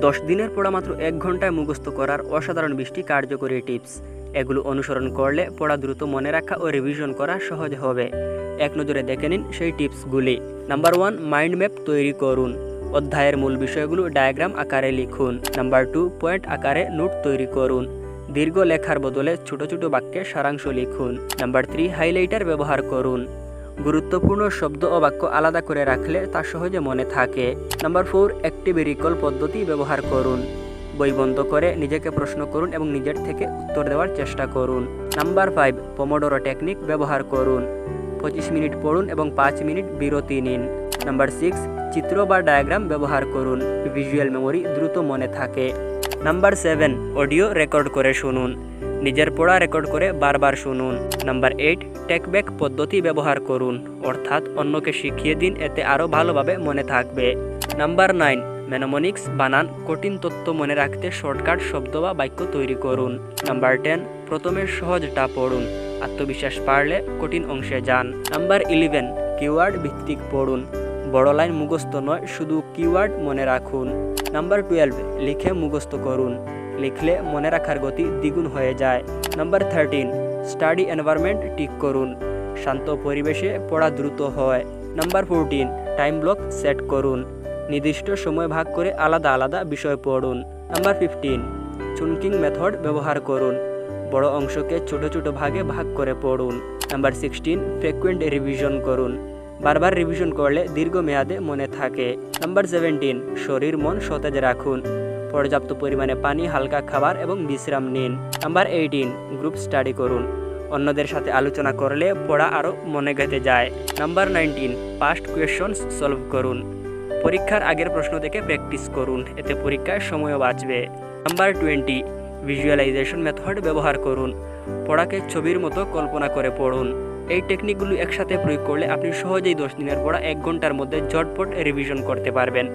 দশ দিনের পড়া মাত্র এক ঘন্টায় মুখস্থ করার অসাধারণ বৃষ্টি কার্যকরী টিপস। এগুলো অনুসরণ করলে পড়া দ্রুত মনে রাখা ও রিভিশন করা সহজ হবে। এক নজরে দেখে নিন সেই টিপসগুলি। নাম্বার ওয়ান মাইন্ড ম্যাপ তৈরি করুন। অধ্যায়ের মূল বিষয়গুলো ডায়াগ্রাম আকারে লিখুন। নাম্বার টু পয়েন্ট আকারে নোট তৈরি করুন। দীর্ঘ লেখার বদলে ছোট ছোট বাক্যে সারাংশ লিখুন। নাম্বার থ্রি হাইলাইটার ব্যবহার করুন। গুরুত্বপূর্ণ শব্দ ও বাক্য আলাদা করে রাখলে তা সহজে মনে থাকে। নাম্বার ফোর, একটি রিকল পদ্ধতি ব্যবহার করুন। বই বন্ধ করে নিজেকে প্রশ্ন করুন এবং নিজের থেকে উত্তর দেওয়ার চেষ্টা করুন। নাম্বার ফাইভ পমোডোরো টেকনিক ব্যবহার করুন। পঁচিশ মিনিট পড়ুন এবং পাঁচ মিনিট বিরতি নিন। নাম্বার সিক্স, চিত্র বা ডায়াগ্রাম ব্যবহার করুন। ভিজুয়াল মেমোরি দ্রুত মনে থাকে। নাম্বার সেভেন, অডিও রেকর্ড করে শুনুন। নিজের পড়া রেকর্ড করে বারবার শুনুন। নাম্বার এইট টেকব্যাক পদ্ধতি ব্যবহার করুন। অর্থাৎ অন্যকে শিখিয়ে দিন, এতে আরও ভালোভাবে মনে থাকবে। নাম্বার নাইন ম্যানোমনিক্স বানান। কঠিন তথ্য মনে রাখতে শর্টকাট শব্দ বা বাক্য তৈরি করুন। নাম্বার টেন, প্রথমে সহজটা পড়ুন। আত্মবিশ্বাস পারলে কঠিন অংশে যান। নাম্বার ইলেভেন, কিওয়ার্ড ভিত্তিক পড়ুন। বড় লাইন মুখস্থ নয়, শুধু কিওয়ার্ড মনে রাখুন। নাম্বার টুয়েলভ, লিখে মুখস্থ করুন। লিখলে মনে রাখার গতি দ্বিগুণ হয়ে যায়। নাম্বার থার্টিন স্টাডি এনভায়রনমেন্ট ঠিক করুন। শান্ত পরিবেশে পড়া দ্রুত হয়। Number fourteen time block set করুন। নির্দিষ্ট সময় ভাগ করে আলাদা আলাদা বিষয় পড়ুন। নাম্বার ফিফটিন চুনকিং মেথড ব্যবহার করুন। বড় অংশকে ছোট ছোট ভাগে ভাগ করে পড়ুন। নাম্বার সিক্সটিন ফ্রিকুয়েন্ট রিভিশন করুন। বারবার রিভিশন করলে দীর্ঘমেয়াদে মনে থাকে। নাম্বার সেভেন্টিন শরীর মন সতেজ রাখুন। পর্যাপ্ত পরিমাণে পানি, হালকা খাবার এবং বিশ্রাম নিন। নাম্বার এইটিন গ্রুপ স্টাডি করুন। অন্যদের সাথে আলোচনা করলে পড়া আরও মনে গেঁথে যায়। Number nineteen past questions solve করুন। পরীক্ষার আগের প্রশ্ন থেকে প্র্যাকটিস করুন। এতে পরীক্ষায় সময়ও বাঁচবে। নাম্বার টোয়েন্টি ভিজুয়ালাইজেশন মেথড ব্যবহার করুন। পড়াকে ছবির মতো কল্পনা করে পড়ুন। এই টেকনিকগুলো একসাথে প্রয়োগ করলে আপনি সহজেই দশ দিনের পড়া এক ঘণ্টার মধ্যে ঝটপট রিভিশন করতে পারবেন।